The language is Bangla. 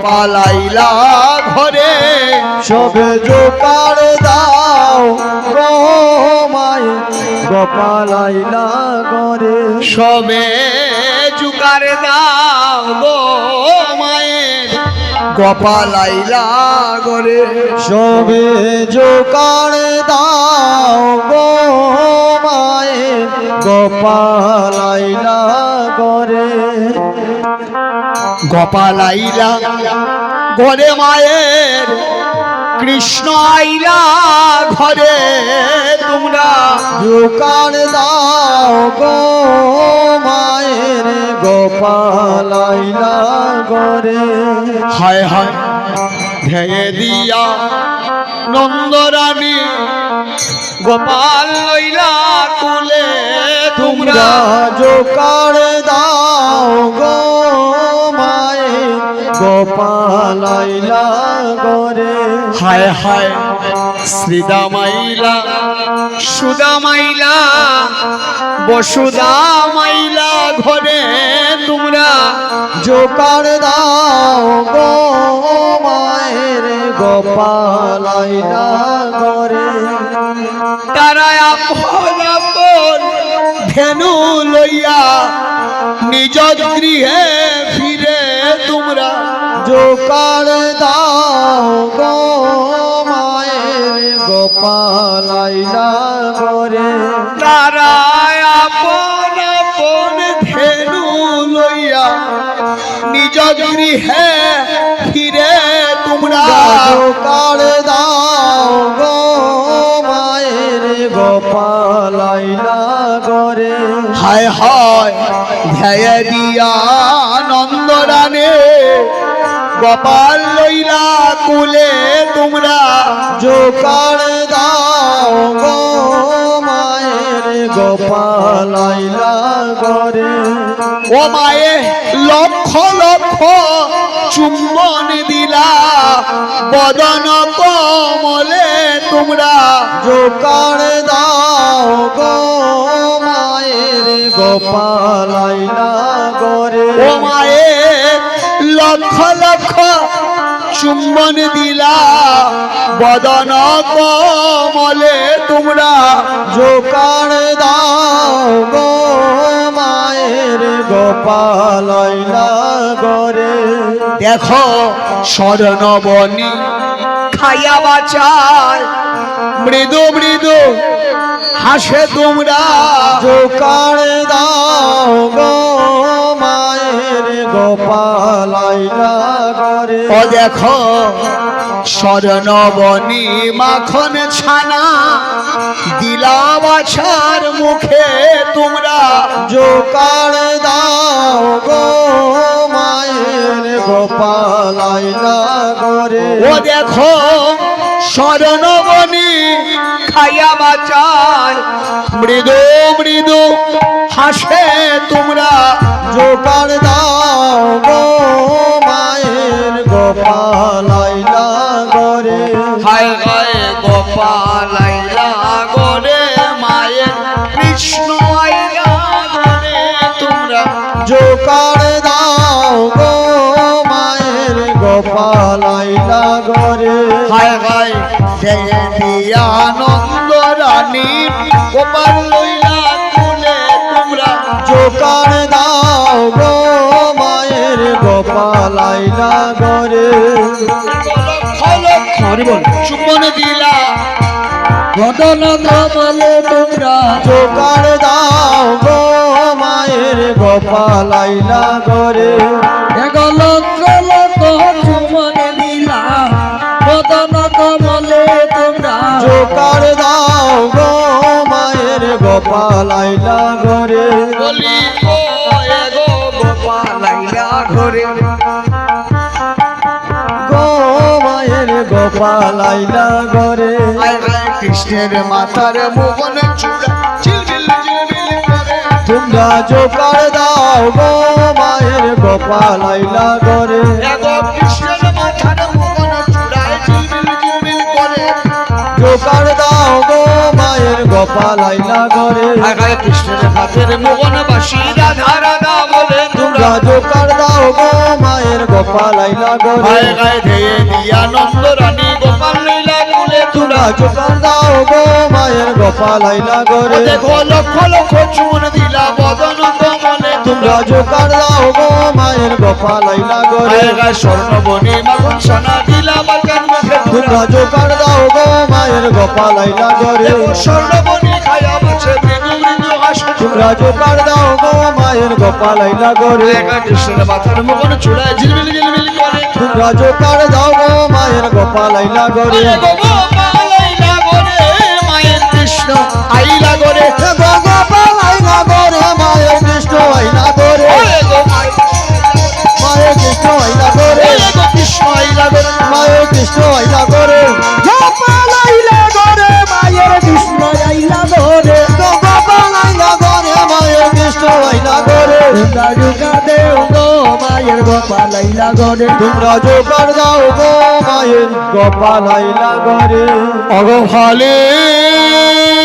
গোপাল আইলা ঘরে। সবে জোকার দাও গো মায়ে গোপাল আইলা করে সবে জুকার দাও গো মায়ের গোপাল আইলা ঘরে। সবে জোকার দাও গো মায়ে গোপাল আইলা করে গোপাল আইলা, ঘরে মায়ের কৃষ্ণ আইলা, ঘরে তোমরা জোকার দাও গো মায়ের গোপাল আইলা করে হায় হায়, ভেঙে দিয়া নন্দরানী গোপাল লইলা তুলে তোমরা জোকার দাও গো গোপাল আইলা করে হায় হায় শ্রীদা মাইলা সুদা মাইলা বসুদা মাইলা ঘরে তোমরা জোকার দাও গো মায়ের গোপাল আইলা করে তারা আপন আপন ধেনু লইয়া নিজ গৃহে জোকার দাও গো মায়ের গোপাল আইলা করে। তারা আপন আপন ধেনু লইয়া নিজ গৃহে ফিরে তোমরা। জোকার দাও গো মায়ের গোপাল আইলা করে। হায় হায় ধ্যায় দিয়া নন্দরানে গোপাল লইলা কুলে তোমরা জোকার দাও গো মায়ের গোপাল আইলা করে ও মায়ে, লক্ষ লক্ষ চুম্বন দিলা, বদন কমলে তোমরা জোকার দাও গো মায়ের গোপাল আইলা করে ও মায়ে লক্ষ লক্ষ চুম্বন দিলা, বদন কমলে তোমরা জোকার দাও গো মায়ের গোপাল আইলা করে দেখো স্বর্ণবনী খাইয়া বাচায়, মৃদু মৃদু হাসে তোমরা, জোকার দাও গো মায়ের গোপাল আইলা করে ও দেখো, স্বর্ণবনী মাখন ছানা দিলা বাছার মুখে, তোমরা জোকার দাও গো মায়ের গোপাল আইলা করে ও দেখো, স্বর্ণবনী খাইয়া বাচার, মৃদু মৃদু হাসে তোমরা কৃষ্ণ তোমরা জোকার দাও গো মায়ের গোপাল আইলা করে হায় হায় জয় দিয়া নন্দ রানী গোপাল লইলা তুলে তোমরা জোকার দাও গো মায়ের গোপাল আইলা করে চুম্বন দিলা বদন কমলে তোমরা জোকার দাও গো মায়ের গোপাল আইলা করে লক্ষ লক্ষ চুম্বন দিলা। বদন কমলে তোমরা জোকার দাও গো মায়ের গোপাল আইলা করে বলি এগো গোপাল আইলা ঘরে। গো গোপাল আইলা আয় কৃষ্ণের মাথার মোহন তোমরা জোকার দাও গো মায়ের গোপাল আইলা করে। জোকার দাও গো মায়ের গোপাল আইলা আয় কৃষ্ণের হাতের মোহন বাসি রাধা রাধা বলে তুমি তোমরা জোকার দাও গো মায়ের গোপাল আইলা ঘরে গায়ে গায়ে ধেয়ে দিয়া নন্দ রানী গোপাল লীলা কুলে তোমরা জোকার দাও গো মায়ের গোপাল আইলা ঘরে দেখো লক্ষ লক্ষ চুন দিলা বদন কমলে তোমরা জোকার দাও গো মায়ের গোপাল আইলা গায়ে মাখন সোনা দিলা বাগান তোমরা জোকার দাও গো মায়ের গোপাল আইলা খায়া হাসে। তোমরা জোকার ঘরে একা কৃষ্ণের মাথার মুখন চূড়ায় ঝিলমিল ঝিলমিল করে। তোমরা জোকার দাও গো মায়ের গোপাল আইলা ঘরে আরে গো করে। মায়ের কৃষ্ণ আইলা তোমরা জোকা দেও গো মায়ের গোপালাইলা গরে তোমরা জোকার দাও গো মায়ের গোপালাইলা গরে অগো ভালে